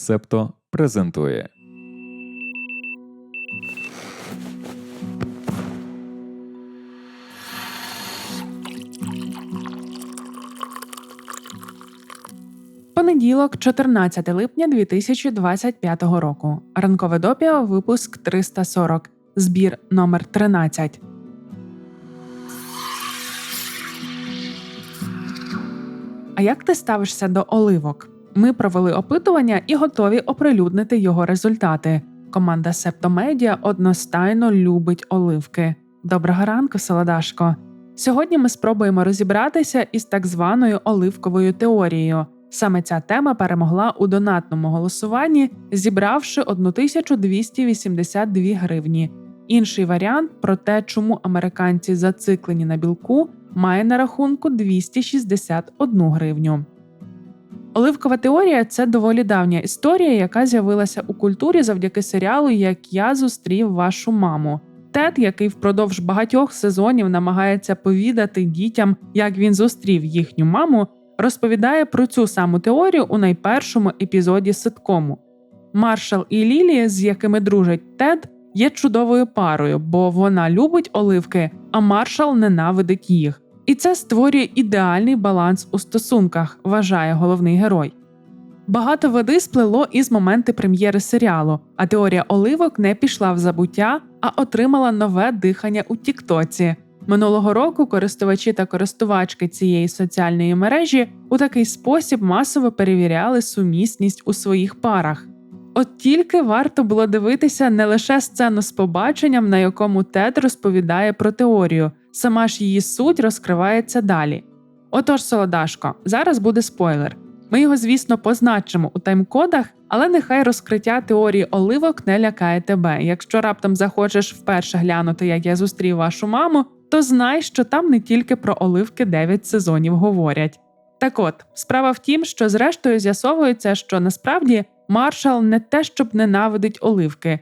Септо презентує. Понеділок, 14 липня 2025 року. Ранкове допіо, випуск 340. Збір номер 13. А як ти ставишся до оливок? Ми провели опитування і готові оприлюднити його результати. Команда Септомедіа одностайно любить оливки. Доброго ранку, Солодашко. Сьогодні ми спробуємо розібратися із так званою оливковою теорією. Саме ця тема перемогла у донатному голосуванні, зібравши 1282 гривні. Інший варіант про те, чому американці зациклені на білку, має на рахунку 261 гривню. Оливкова теорія це доволі давня історія, яка з'явилася у культурі завдяки серіалу Як я зустрів вашу маму. Тед, який впродовж багатьох сезонів намагається повідати дітям, як він зустрів їхню маму, розповідає про цю саму теорію у найпершому епізоді ситкому. Маршал і Лілі, з якими дружить Тед, є чудовою парою, бо вона любить оливки, а маршал ненавидить їх. І це створює ідеальний баланс у стосунках, вважає головний герой. Багато води сплило із моменти прем'єри серіалу, а теорія оливок не пішла в забуття, а отримала нове дихання у Тіктоці. Минулого року користувачі та користувачки цієї соціальної мережі у такий спосіб масово перевіряли сумісність у своїх парах. От тільки варто було дивитися не лише сцену з побаченням, на якому Тед розповідає про теорію, сама ж її суть розкривається далі. Отож, Солодашко, зараз буде спойлер. Ми його, звісно, позначимо у таймкодах, але нехай розкриття теорії оливок не лякає тебе. Якщо раптом захочеш вперше глянути, як я зустрів вашу маму, то знай, що там не тільки про оливки 9 сезонів говорять. Так от, справа в тім, що зрештою з'ясовується, що насправді маршал не те, щоб ненавидить оливки.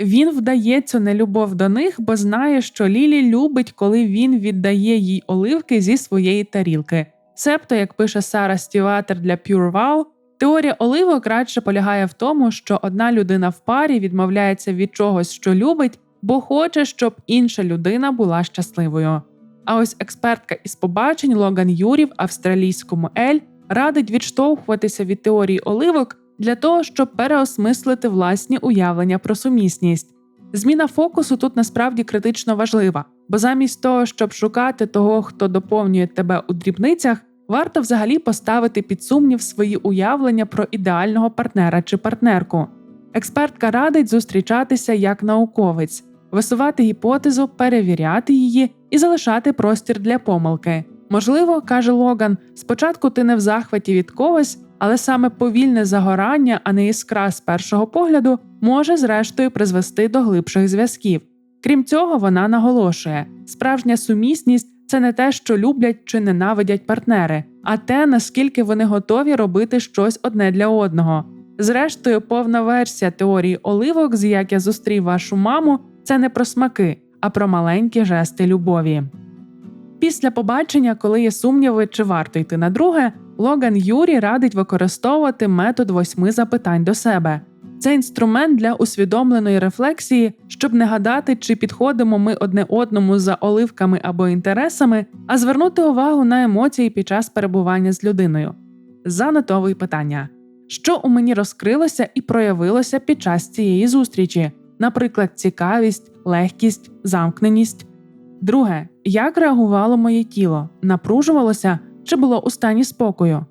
Він вдає цю нелюбов до них, бо знає, що Лілі любить, коли він віддає їй оливки зі своєї тарілки. Себто, як пише Сара Стіватер для Pure Wow, теорія оливок радше полягає в тому, що одна людина в парі відмовляється від чогось, що любить, бо хоче, щоб інша людина була щасливою. А ось експертка із побачень Логан Юрі в австралійському Ель радить відштовхуватися від теорії оливок для того, щоб переосмислити власні уявлення про сумісність. Зміна фокусу тут насправді критично важлива, бо замість того, щоб шукати того, хто доповнює тебе у дрібницях, варто взагалі поставити під сумнів свої уявлення про ідеального партнера чи партнерку. Експертка радить зустрічатися як науковець, висувати гіпотезу, перевіряти її і залишати простір для помилки. Можливо, каже Логан, спочатку ти не в захваті від когось, але саме повільне загорання, а не іскра з першого погляду, може зрештою призвести до глибших зв'язків. Крім цього, вона наголошує: справжня сумісність це не те, що люблять чи ненавидять партнери, а те, наскільки вони готові робити щось одне для одного. Зрештою, повна версія теорії оливок, з як я зустрів вашу маму, це не про смаки, а про маленькі жести любові. Після побачення, коли є сумніви, чи варто йти на друге, Логан Юрі радить використовувати метод восьми запитань до себе. Це інструмент для усвідомленої рефлексії, щоб не гадати, чи підходимо ми одне одному за оливками або інтересами, а звернути увагу на емоції під час перебування з людиною. Занотовуй питання: що у мені розкрилося і проявилося під час цієї зустрічі, наприклад, цікавість, легкість, замкненість. Друге, як реагувало моє тіло, напружувалося чи було у стані спокою.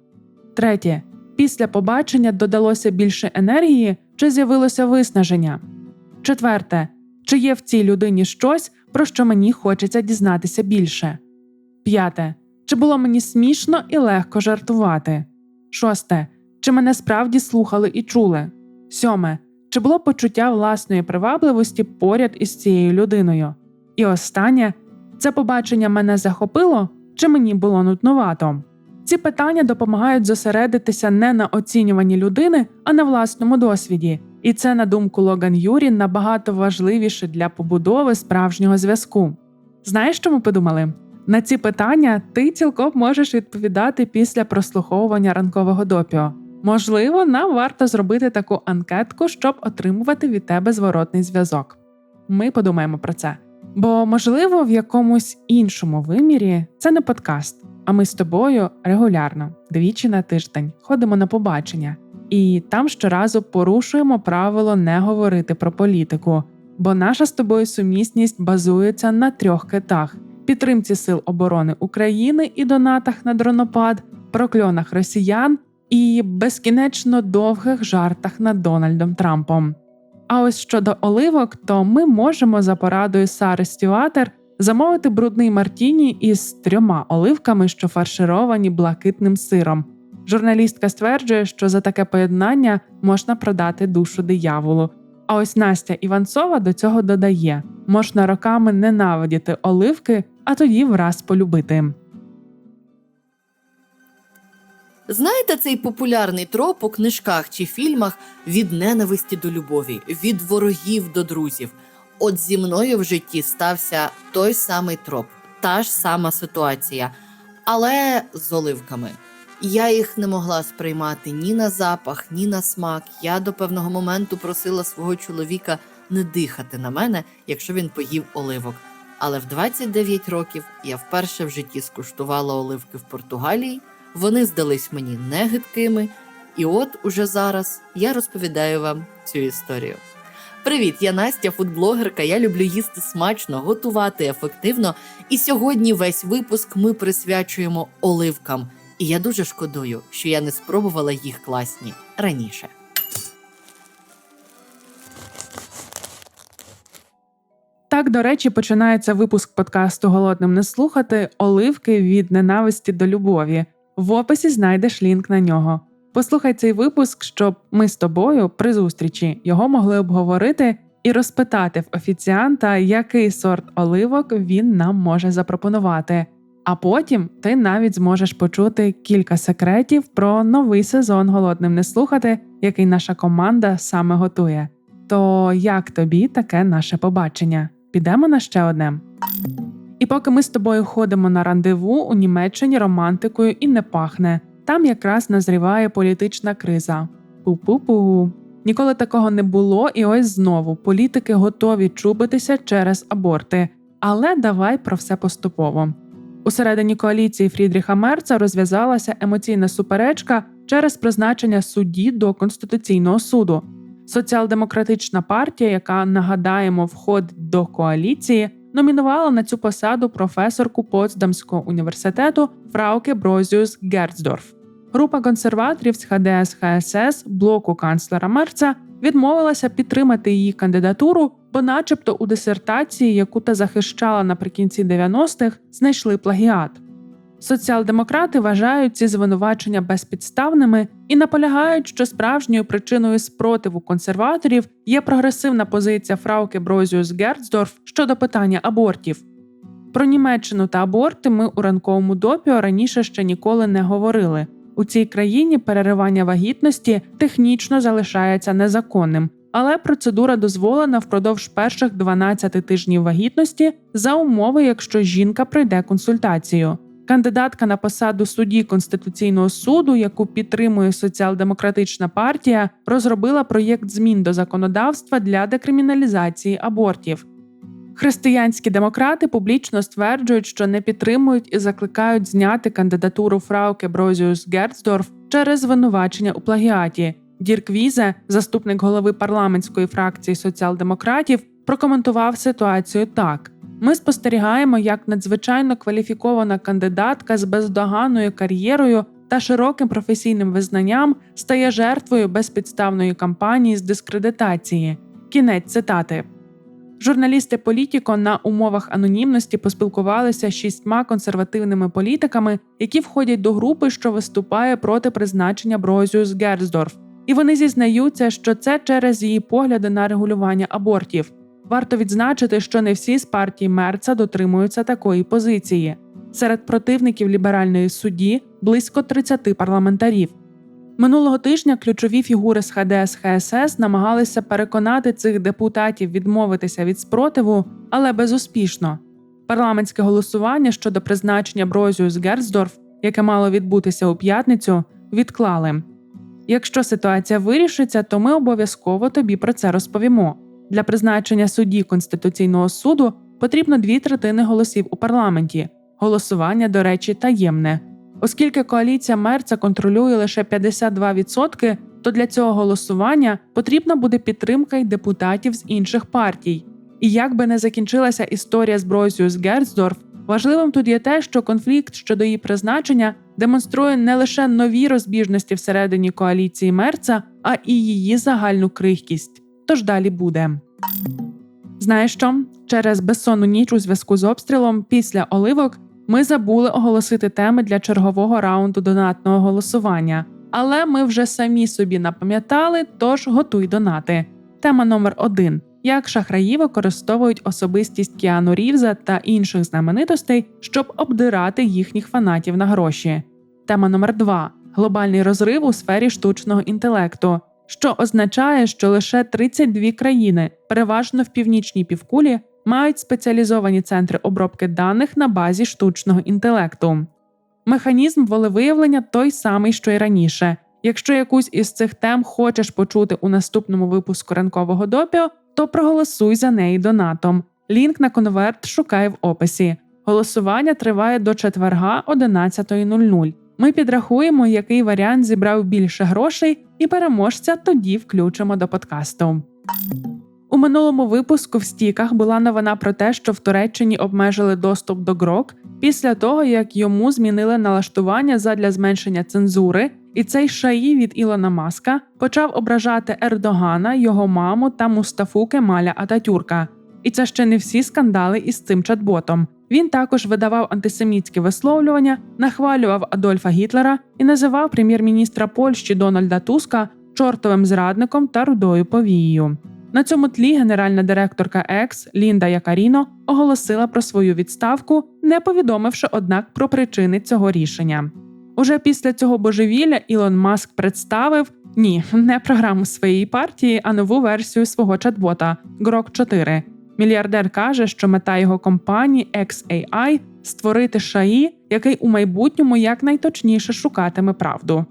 Третє. Після побачення додалося більше енергії чи з'явилося виснаження. Четверте. Чи є в цій людині щось, про що мені хочеться дізнатися більше. П'яте. Чи було мені смішно і легко жартувати. Шосте. Чи мене справді слухали і чули. Сьоме. Чи було почуття власної привабливості поряд із цією людиною. І останнє це побачення мене захопило чи мені було нудновато. Ці питання допомагають зосередитися не на оцінюванні людини, а на власному досвіді, і це, на думку Логан Юрі, набагато важливіше для побудови справжнього зв'язку. Знаєш, що ми подумали? На ці питання ти цілком можеш відповідати після прослуховування ранкового допіо. Можливо, нам варто зробити таку анкетку, щоб отримувати від тебе зворотний зв'язок. Ми подумаємо про це. Бо, можливо, в якомусь іншому вимірі це не подкаст, а ми з тобою регулярно, двічі на тиждень, ходимо на побачення, і там щоразу порушуємо правило не говорити про політику, бо наша з тобою сумісність базується на трьох китах: підтримці сил оборони України і донатах на дронопад, прокльонах росіян і безкінечно довгих жартах над Дональдом Трампом. А ось щодо оливок, то ми можемо за порадою Сари Стюатер замовити брудний мартіні із трьома оливками, що фаршировані блакитним сиром. Журналістка стверджує, що за таке поєднання можна продати душу дияволу. А ось Настя Іванцова до цього додає: можна роками ненавидіти оливки, а тоді враз полюбити. Знаєте цей популярний троп у книжках чи фільмах від ненависті до любові, від ворогів до друзів. От зі мною в житті стався той самий троп, та ж сама ситуація, але з оливками. Я їх не могла сприймати ні на запах, ні на смак. Я до певного моменту просила свого чоловіка не дихати на мене, якщо він поїв оливок. Але в 29 років я вперше в житті скуштувала оливки в Португалії. Вони здались мені негидкими, і от уже зараз я розповідаю вам цю історію. Привіт, я Настя, фудблогерка. Я люблю їсти смачно, готувати ефективно. І сьогодні весь випуск ми присвячуємо оливкам. І я дуже шкодую, що я не спробувала їх класні раніше. Так, до речі, починається випуск подкасту Голодним не слухати оливки від ненависті до любові. В описі знайдеш лінк на нього. Послухай цей випуск, щоб ми з тобою при зустрічі його могли обговорити і розпитати в офіціанта, який сорт оливок він нам може запропонувати. А потім ти навіть зможеш почути кілька секретів про новий сезон Голодним не слухати, який наша команда саме готує. То як тобі таке наше побачення? Підемо на ще одне. І поки ми з тобою ходимо на рандеву у Німеччині романтикою і не пахне, там якраз назріває політична криза. Пу-пу-пу. Ніколи такого не було, і ось знову політики готові чубитися через аборти. Але давай про все поступово. Усередині коаліції Фрідріха Мерца розв'язалася емоційна суперечка через призначення судді до Конституційного суду. Соціал-демократична партія, яка нагадаємо, входить до коаліції, номінувала на цю посаду професорку Потсдамського університету Фрауке Брозіус Герцдорф. Група консерваторів з ХДС ХСС блоку канцлера Мерца відмовилася підтримати її кандидатуру, бо, начебто, у дисертації, яку та захищала наприкінці 90-х, знайшли плагіат. Соціал-демократи вважають ці звинувачення безпідставними і наполягають, що справжньою причиною спротиву консерваторів є прогресивна позиція Фрауке Брозіус Герцдорф щодо питання абортів. Про Німеччину та аборти ми у ранковому допіо раніше ще ніколи не говорили. У цій країні переривання вагітності технічно залишається незаконним, але процедура дозволена впродовж перших 12 тижнів вагітності за умови, якщо жінка пройде консультацію. Кандидатка на посаду судді Конституційного суду, яку підтримує соціал-демократична партія, розробила проєкт змін до законодавства для декриміналізації абортів. Християнські демократи публічно стверджують, що не підтримують і закликають зняти кандидатуру Фрауке Брозіус Герцдорф через звинувачення у плагіаті. Дірк Візе, заступник голови парламентської фракції соціал-демократів, прокоментував ситуацію так. Ми спостерігаємо, як надзвичайно кваліфікована кандидатка з бездоганною кар'єрою та широким професійним визнанням стає жертвою безпідставної кампанії з дискредитації. Кінець цитати. Журналісти Політіко на умовах анонімності поспілкувалися з шістьма консервативними політиками, які входять до групи, що виступає проти призначення Брозіус Герцдорф. І вони зізнаються, що це через її погляди на регулювання абортів. Варто відзначити, що не всі з партії Мерца дотримуються такої позиції. Серед противників ліберальної судді близько 30 парламентарів. Минулого тижня ключові фігури з ХДС ХСС намагалися переконати цих депутатів відмовитися від спротиву, але безуспішно. Парламентське голосування щодо призначення Брозіус Герцдорф, яке мало відбутися у п'ятницю, відклали. Якщо ситуація вирішиться, то ми обов'язково тобі про це розповімо. Для призначення судді Конституційного суду потрібно дві третини голосів у парламенті. Голосування, до речі, таємне. Оскільки коаліція Мерца контролює лише 52%, то для цього голосування потрібна буде підтримка й депутатів з інших партій. І як би не закінчилася історія з Бройсію з Герцдорф, важливим тут є те, що конфлікт щодо її призначення демонструє не лише нові розбіжності всередині коаліції Мерца, а і її загальну крихкість. Тож далі буде. Знаєш що? Через безсонну ніч у зв'язку з обстрілом після оливок ми забули оголосити теми для чергового раунду донатного голосування, але ми вже самі собі напам'ятали, тож готуй донати. Тема номер один: як шахраї використовують особистість Кіану Рівза та інших знаменитостей, щоб обдирати їхніх фанатів на гроші. Тема номер 2 глобальний розрив у сфері штучного інтелекту, що означає, що лише 32 країни, переважно в північній півкулі, мають спеціалізовані центри обробки даних на базі штучного інтелекту. Механізм волевиявлення той самий, що й раніше. Якщо якусь із цих тем хочеш почути у наступному випуску ранкового допіо, то проголосуй за неї донатом. Лінк на конверт шукай в описі. Голосування триває до четверга 11.00. Ми підрахуємо, який варіант зібрав більше грошей, і переможця тоді включимо до подкасту. У минулому випуску в стіках була новина про те, що в Туреччині обмежили доступ до ГРОК після того, як йому змінили налаштування задля зменшення цензури, і цей шаї від Ілона Маска почав ображати Ердогана, його маму та Мустафу Кемаля Ататюрка. І це ще не всі скандали із цим чат-ботом. Він також видавав антисемітські висловлювання, нахвалював Адольфа Гітлера і називав прем'єр-міністра Польщі Дональда Туска чортовим зрадником та рудою повією. На цьому тлі генеральна директорка Екс Лінда Якаріно оголосила про свою відставку, не повідомивши однак про причини цього рішення. Уже після цього божевілля Ілон Маск представив ні, не програму своєї партії, а нову версію свого чат-бота Grok 4. Мільярдер каже, що мета його компанії XAI – створити шаї, який у майбутньому якнайточніше шукатиме правду.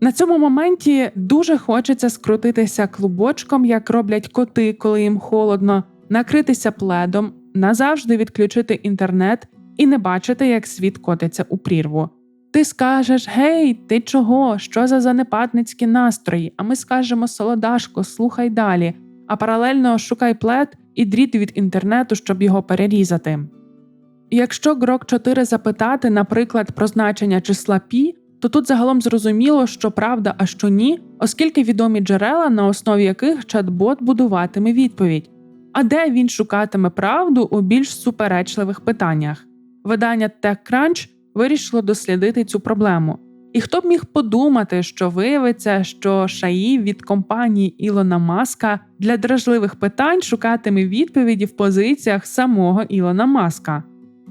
На цьому моменті дуже хочеться скрутитися клубочком, як роблять коти, коли їм холодно, накритися пледом, назавжди відключити інтернет і не бачити, як світ котиться у прірву. Ти скажеш Гей, ти чого? Що за занепадницькі настрої? А ми скажемо Солодашко, слухай далі, а паралельно шукай плед і дріт від інтернету, щоб його перерізати. Якщо Grok 4 запитати, наприклад, про значення числа пі, то тут загалом зрозуміло, що правда, а що ні, оскільки відомі джерела, на основі яких чат-бот будуватиме відповідь, а де він шукатиме правду у більш суперечливих питаннях. Видання TechCrunch вирішило дослідити цю проблему. І хто б міг подумати, що виявиться, що шаї від компанії Ілона Маска для дражливих питань шукатиме відповіді в позиціях самого Ілона Маска.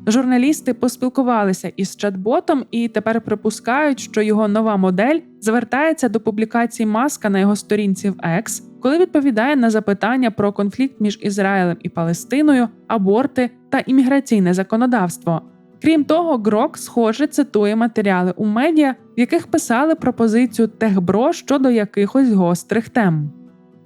Журналісти поспілкувалися із чат-ботом і тепер припускають, що його нова модель звертається до публікацій Маска на його сторінці в X, коли відповідає на запитання про конфлікт між Ізраїлем і Палестиною, аборти та імміграційне законодавство. Крім того, Грок, схоже, цитує матеріали у медіа, в яких писали про позицію Техбро щодо якихось гострих тем.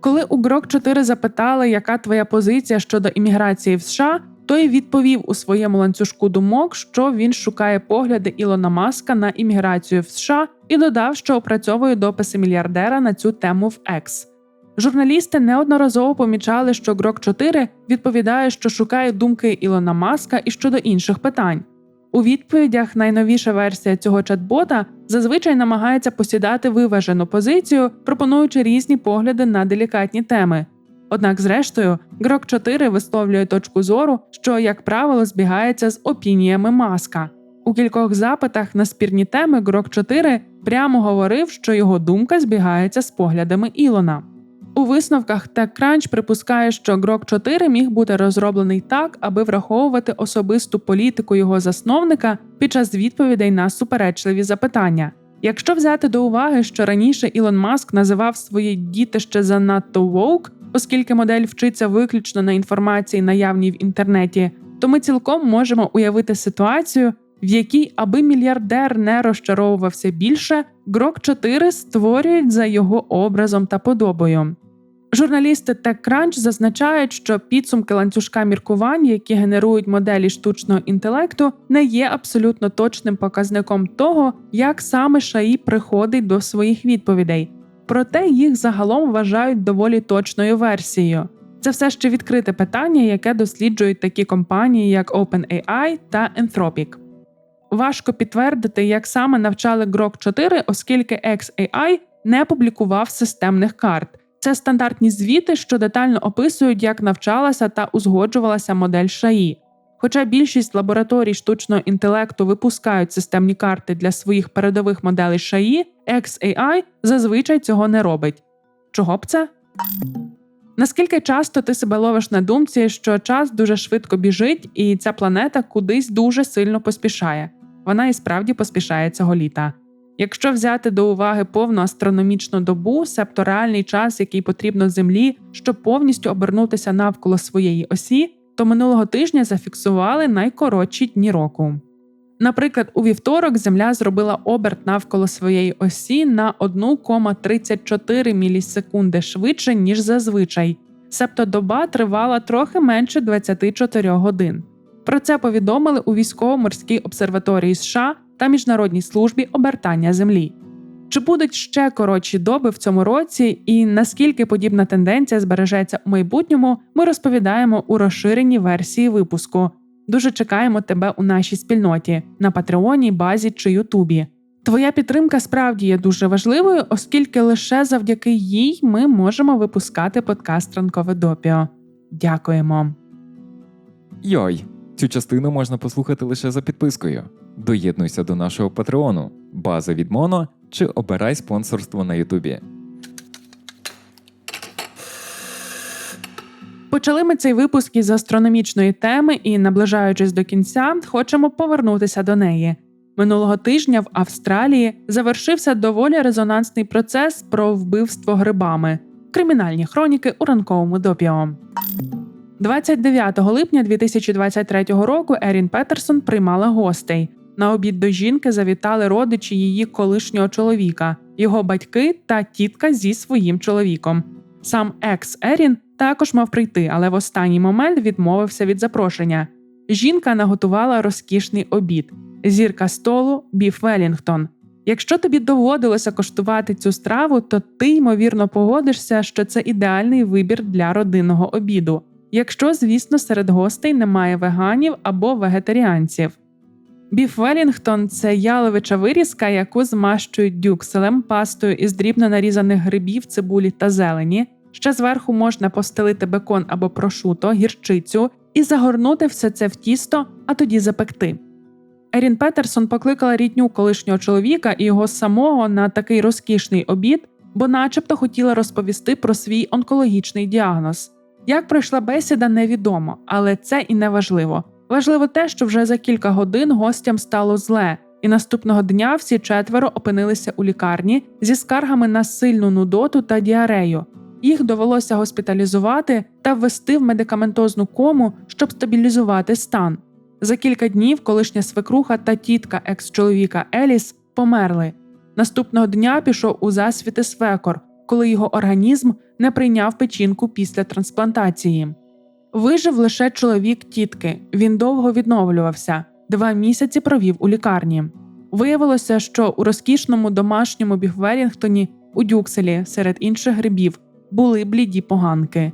Коли у Грок 4 запитали, яка твоя позиція щодо імміграції в США, той відповів у своєму ланцюжку думок, що він шукає погляди Ілона Маска на імміграцію в США і додав, що опрацьовує дописи мільярдера на цю тему в X. Журналісти неодноразово помічали, що Грок 4 відповідає, що шукає думки Ілона Маска і щодо інших питань. У відповідях найновіша версія цього чат-бота зазвичай намагається посідати виважену позицію, пропонуючи різні погляди на делікатні теми. Однак, зрештою, Грок 4 висловлює точку зору, що, як правило, збігається з опініями маска. У кількох запитах на спірні теми Грок 4 прямо говорив, що його думка збігається з поглядами Ілона. У висновках TechCrunch припускає, що Grok 4 міг бути розроблений так, аби враховувати особисту політику його засновника під час відповідей на суперечливі запитання. Якщо взяти до уваги, що раніше Ілон Маск називав своє дітище занадто woke, оскільки модель вчиться виключно на інформації, наявній в інтернеті, то ми цілком можемо уявити ситуацію, в якій, аби мільярдер не розчаровувався більше, Грок 4 створюють за його образом та подобою. Журналісти TechCrunch зазначають, що підсумки ланцюжка міркувань, які генерують моделі штучного інтелекту, не є абсолютно точним показником того, як саме ШАІ приходить до своїх відповідей, проте їх загалом вважають доволі точною версією. Це все ще відкрите питання, яке досліджують такі компанії, як OpenAI та Anthropic. Важко підтвердити, як саме навчали Grok 4, оскільки XAI не публікував системних карт. Це стандартні звіти, що детально описують, як навчалася та узгоджувалася модель ШАІ. Хоча більшість лабораторій штучного інтелекту випускають системні карти для своїх передових моделей ШАІ, XAI зазвичай цього не робить. Чого б це? Наскільки часто ти себе ловиш на думці, що час дуже швидко біжить, і ця планета кудись дуже сильно поспішає? Вона і справді поспішає цього літа. Якщо взяти до уваги повну астрономічну добу, себто реальний час, який потрібно Землі, щоб повністю обернутися навколо своєї осі, то минулого тижня зафіксували найкоротші дні року. Наприклад, у вівторок Земля зробила оберт навколо своєї осі на 1,34 мілісекунди швидше, ніж зазвичай, себто доба тривала трохи менше 24 годин. Про це повідомили у військово-морській обсерваторії США та Міжнародній службі обертання Землі. Чи будуть ще коротші доби в цьому році, і наскільки подібна тенденція збережеться у майбутньому, ми розповідаємо у розширеній версії випуску. Дуже чекаємо тебе у нашій спільноті на Патреоні, базі чи Ютубі. Твоя підтримка справді є дуже важливою, оскільки лише завдяки їй ми можемо випускати подкаст Ранкове допіо. Дякуємо. Йой, цю частину можна послухати лише за підпискою. Доєднуйся до нашого патреону, база від Моно чи обирай спонсорство на Ютубі. Почали ми цей випуск із астрономічної теми і, наближаючись до кінця, хочемо повернутися до неї. Минулого тижня в Австралії завершився доволі резонансний процес про вбивство грибами, кримінальні хроніки у ранковому допіо. 29 липня 2023 року Ерін Петерсон приймала гостей. На обід до жінки завітали родичі її колишнього чоловіка, його батьки та тітка зі своїм чоловіком. Сам екс Ерін також мав прийти, але в останній момент відмовився від запрошення. Жінка наготувала розкішний обід, зірка столу Біф Велінгтон. Якщо тобі доводилося коштувати цю страву, то ти ймовірно погодишся, що це ідеальний вибір для родинного обіду. Якщо, звісно, серед гостей немає веганів або вегетаріанців. Біф Велінгтон це яловича вирізка, яку змащують дюкселем, пастою із дрібно нарізаних грибів, цибулі та зелені. Ще зверху можна постелити бекон або прошуто, гірчицю і загорнути все це в тісто, а тоді запекти. Ерін Петерсон покликала рідню колишнього чоловіка і його самого на такий розкішний обід, бо, начебто, хотіла розповісти про свій онкологічний діагноз. Як пройшла бесіда, невідомо, але це і не важливо. Важливо те, що вже за кілька годин гостям стало зле, і наступного дня всі четверо опинилися у лікарні зі скаргами на сильну нудоту та діарею. Їх довелося госпіталізувати та ввести в медикаментозну кому, щоб стабілізувати стан. За кілька днів колишня свекруха та тітка екс-чоловіка Еліс померли. Наступного дня пішов у засвіти свекор, коли його організм не прийняв печінку після трансплантації. Вижив лише чоловік тітки. Він довго відновлювався, два місяці провів у лікарні. Виявилося, що у розкішному домашньому бігвелінгтоні у Дюкселі серед інших грибів були бліді поганки.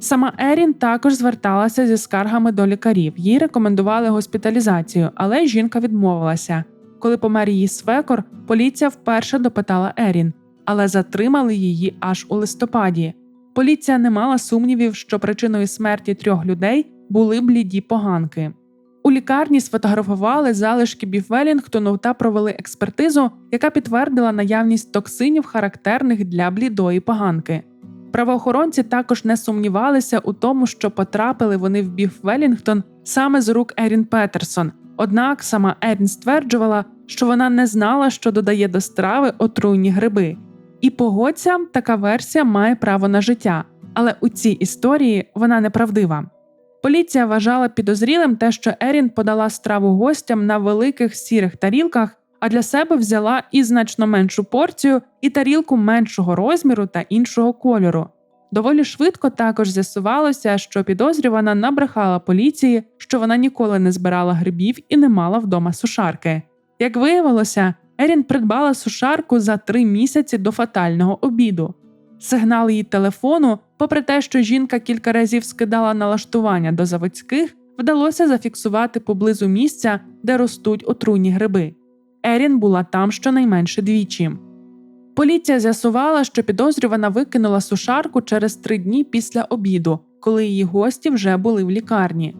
Сама Ерін також зверталася зі скаргами до лікарів. Їй рекомендували госпіталізацію, але жінка відмовилася. Коли помер її свекор, поліція вперше допитала Ерін, але затримали її аж у листопаді. Поліція не мала сумнівів, що причиною смерті трьох людей були бліді поганки. У лікарні сфотографували залишки Біфвелінгтону та провели експертизу, яка підтвердила наявність токсинів, характерних для блідої поганки. Правоохоронці також не сумнівалися у тому, що потрапили вони в Біф Велінгтон саме з рук Ерін Петерсон. Однак сама Ерін стверджувала, що вона не знала, що додає до страви отруйні гриби. І погодься, така версія має право на життя, але у цій історії вона неправдива. Поліція вважала підозрілим те, що Ерін подала страву гостям на великих сірих тарілках, а для себе взяла і значно меншу порцію, і тарілку меншого розміру та іншого кольору. Доволі швидко також з'ясувалося, що підозрювана набрехала поліції, що вона ніколи не збирала грибів і не мала вдома сушарки. Як виявилося, Ерін придбала сушарку за три місяці до фатального обіду. Сигнал її телефону, попри те, що жінка кілька разів скидала налаштування до заводських, вдалося зафіксувати поблизу місця, де ростуть отруйні гриби. Ерін була там щонайменше двічі. Поліція з'ясувала, що підозрювана викинула сушарку через три дні після обіду, коли її гості вже були в лікарні.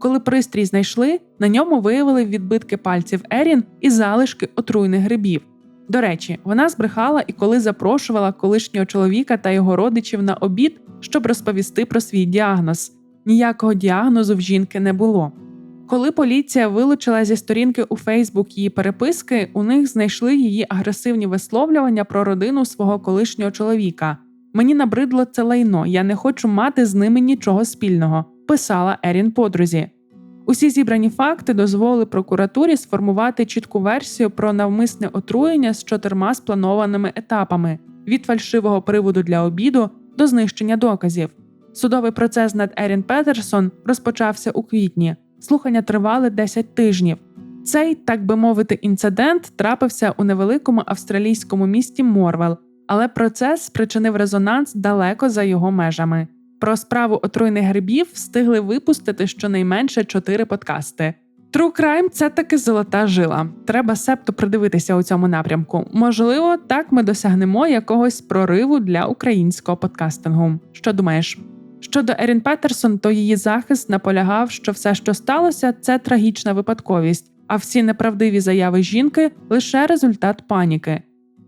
Коли пристрій знайшли, на ньому виявили відбитки пальців Ерін і залишки отруйних грибів. До речі, вона збрехала і коли запрошувала колишнього чоловіка та його родичів на обід, щоб розповісти про свій діагноз. Ніякого діагнозу в жінки не було. Коли поліція вилучила зі сторінки у Фейсбук її переписки, у них знайшли її агресивні висловлювання про родину свого колишнього чоловіка. Мені набридло це лайно, я не хочу мати з ними нічого спільного, писала Ерін подрузі. Усі зібрані факти дозволили прокуратурі сформувати чітку версію про навмисне отруєння з чотирма спланованими етапами: від фальшивого приводу для обіду до знищення доказів. Судовий процес над Ерін Петерсон розпочався у квітні. Слухання тривали 10 тижнів. Цей, так би мовити, інцидент трапився у невеликому австралійському місті Морвел, але процес спричинив резонанс далеко за його межами. Про справу отруйних грибів встигли випустити щонайменше чотири подкасти. True Crime – це таки золота жила. Треба септо придивитися у цьому напрямку. Можливо, так ми досягнемо якогось прориву для українського подкастингу. Що думаєш? Щодо Ерін Петерсон, то її захист наполягав, що все, що сталося, це трагічна випадковість, а всі неправдиві заяви жінки лише результат паніки.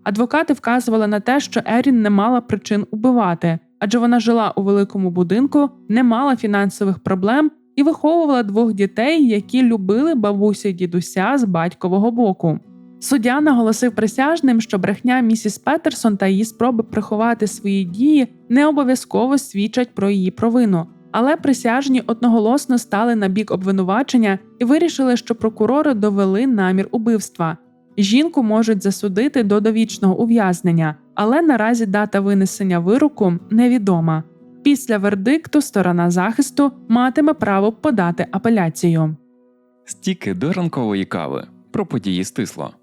Адвокати вказували на те, що Ерін не мала причин убивати, адже вона жила у великому будинку, не мала фінансових проблем і виховувала двох дітей, які любили бабусю й дідуся з батькового боку. Суддя наголосив присяжним, що брехня місіс Петерсон та її спроби приховати свої дії не обов'язково свідчать про її провину. Але присяжні одноголосно стали на бік обвинувачення і вирішили, що прокурори довели намір убивства. Жінку можуть засудити до довічного ув'язнення, але наразі дата винесення вироку невідома. Після вердикту сторона захисту матиме право подати апеляцію. Стіки до ранкової кави про події стисло.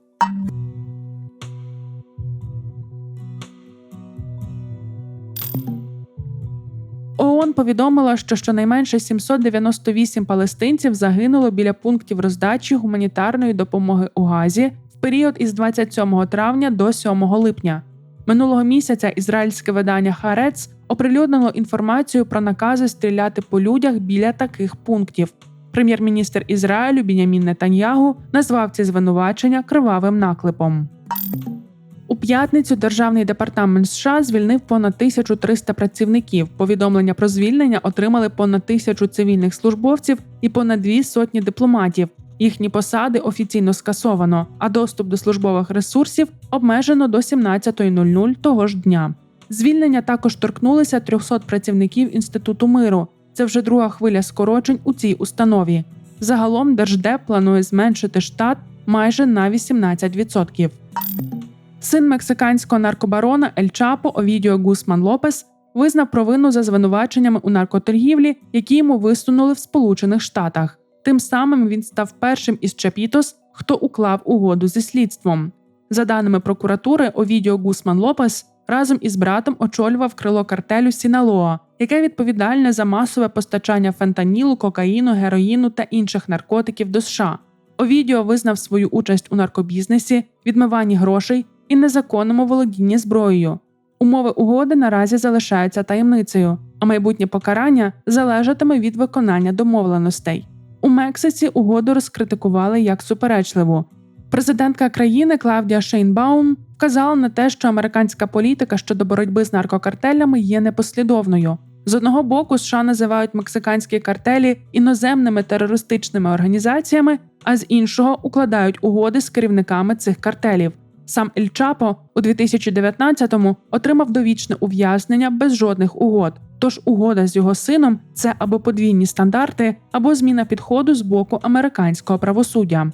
ООН повідомила, що щонайменше 798 палестинців загинуло біля пунктів роздачі гуманітарної допомоги у Газі в період із 27 травня до 7 липня. Минулого місяця ізраїльське видання Харец оприлюднило інформацію про накази стріляти по людях біля таких пунктів. Прем'єр-міністр Ізраїлю Бінямін Нетаньягу назвав ці звинувачення кривавим наклепом. У п'ятницю Державний департамент США звільнив понад 1300 працівників. Повідомлення про звільнення отримали понад тисячу цивільних службовців і понад дві сотні дипломатів. Їхні посади офіційно скасовано, а доступ до службових ресурсів обмежено до 17.00 того ж дня. Звільнення також торкнулися 300 працівників інституту миру. Це вже друга хвиля скорочень у цій установі. Загалом Держдеп планує зменшити штат майже на 18%. Син мексиканського наркобарона Ель Чапо Овідіо Гусман Лопес визнав провину за звинуваченнями у наркоторгівлі, які йому висунули в Сполучених Штатах. Тим самим він став першим із Чапітос, хто уклав угоду зі слідством. За даними прокуратури, Овідіо Гусман Лопес разом із братом очолював крило картелю Сіналоа, яке відповідальне за масове постачання фентанілу, кокаїну, героїну та інших наркотиків до США. Овідіо визнав свою участь у наркобізнесі, відмиванні грошей і незаконному володінні зброєю. Умови угоди наразі залишаються таємницею, а майбутнє покарання залежатиме від виконання домовленостей. У Мексиці угоду розкритикували як суперечливу. Президентка країни Клавдія Шейнбаум вказала на те, що американська політика щодо боротьби з наркокартелями є непослідовною. З одного боку, США називають мексиканські картелі іноземними терористичними організаціями, а з іншого укладають угоди з керівниками цих картелів. Сам Ель Чапо у 2019-му отримав довічне ув'язнення без жодних угод. Тож угода з його сином це або подвійні стандарти, або зміна підходу з боку американського правосуддя.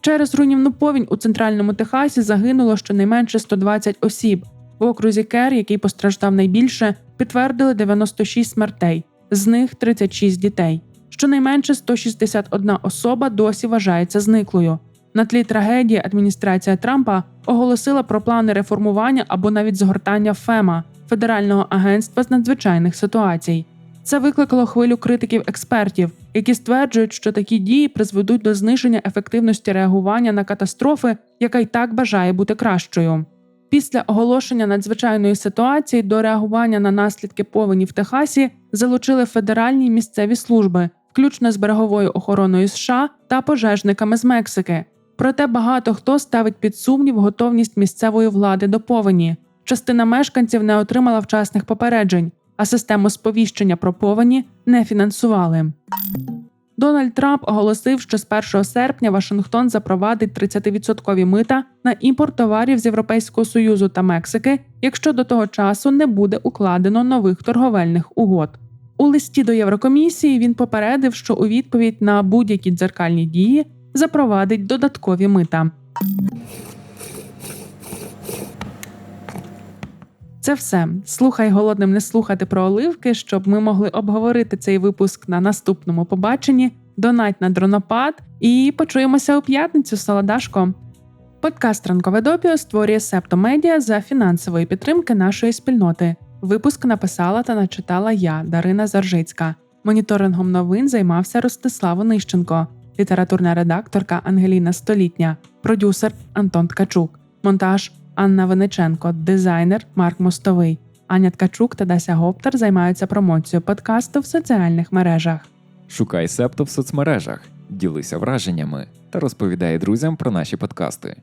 Через руйнівну повінь у центральному Техасі загинуло щонайменше 120 осіб. В окрузі Кер, який постраждав найбільше, підтвердили 96 смертей, з них 36 дітей. Щонайменше 161 особа досі вважається зниклою. На тлі трагедії адміністрація Трампа оголосила про плани реформування або навіть згортання ФЕМА Федерального агентства з надзвичайних ситуацій. Це викликало хвилю критиків експертів, які стверджують, що такі дії призведуть до зниження ефективності реагування на катастрофи, яка й так бажає бути кращою. Після оголошення надзвичайної ситуації до реагування на наслідки повені в Техасі залучили федеральні місцеві служби, включно з береговою охороною США та пожежниками з Мексики. Проте багато хто ставить під сумнів готовність місцевої влади до повені. Частина мешканців не отримала вчасних попереджень, а систему сповіщення про повені не фінансували. Дональд Трамп оголосив, що з 1 серпня Вашингтон запровадить 30% мита на імпорт товарів з Європейського союзу та Мексики, якщо до того часу не буде укладено нових торговельних угод. У листі до Єврокомісії він попередив, що у відповідь на будь-які дзеркальні дії запровадить додаткові мита. Це все. Слухай голодним не слухати про оливки, щоб ми могли обговорити цей випуск на наступному побаченні. Донать на дронопад і почуємося у п'ятницю, Солодашко. Подкаст Ранкове допіо створює Септомедіа за фінансової підтримки нашої спільноти. Випуск написала та начитала я, Дарина Заржицька. Моніторингом новин займався Ростислав Онищенко, літературна редакторка Ангеліна Столітня, продюсер Антон Ткачук, монтаж Анна Вениченко, дизайнер Марк Мостовий. Аня Ткачук та Дася Гоптер займаються промоцією подкасту в соціальних мережах. Шукай септо в соцмережах, ділися враженнями та розповідай друзям про наші подкасти.